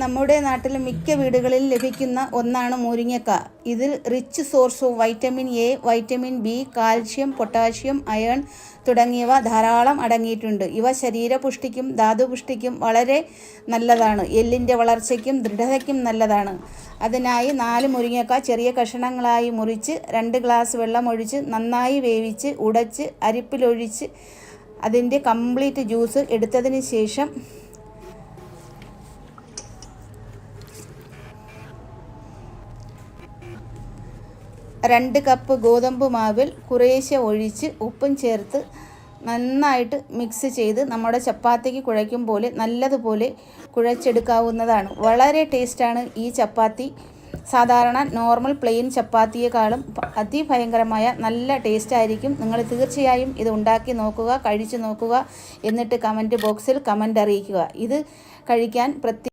നമ്മുടെ നാട്ടിലെ മിക്ക വീടുകളിൽ ലഭിക്കുന്ന ഒന്നാണ് മുരിങ്ങക്ക. ഇതിൽ rich source of vitamin A vitamin B calcium potassium iron തുടങ്ങിയവ ധാരാളം അടങ്ങിയിട്ടുണ്ട്. ഇവ ശരീരപുഷ്ടിക്കും ധാതുപുഷ്ടിക്കും വളരെ നല്ലതാണ്. എല്ലിന്റെ വളർച്ചയ്ക്കും ദൃഢതയ്ക്കും നല്ലതാണ്. അതിനായി നാല് മുരിങ്ങക്ക ചെറിയ കഷണങ്ങളായി മുറിച്ച് രണ്ട് ഗ്ലാസ് വെള്ളം ഒഴിച്ച് നന്നായി വേവിച്ച് ഉടച്ച് അരിപ്പിലൊഴിച്ച് അതിന്റെ കംപ്ലീറ്റ് ജ്യൂസ് എടുത്തതിന് ശേഷം രണ്ട് കപ്പ് ഗോതമ്പ് മാവിൽ കുറേശ്ശെ ഒഴിച്ച് ഉപ്പും ചേർത്ത് നന്നായിട്ട് മിക്സ് ചെയ്ത് നമ്മുടെ ചപ്പാത്തിക്ക് കുഴയ്ക്കും പോലെ നല്ലതുപോലെ കുഴച്ചെടുക്കാവുന്നതാണ്. വളരെ ടേസ്റ്റാണ് ഈ ചപ്പാത്തി. സാധാരണ നോർമൽ പ്ലെയിൻ ചപ്പാത്തിയേക്കാളും അതിഭയങ്കരമായ നല്ല ടേസ്റ്റ് ആയിരിക്കും. നിങ്ങൾ തീർച്ചയായും ഇത് ഉണ്ടാക്കി നോക്കുക കഴിച്ചു നോക്കുക എന്നിട്ട് കമന്റ് ബോക്സിൽ കമന്റ് അറിയിക്കുക. ഇത് കഴിക്കാൻ പ്രത്യേക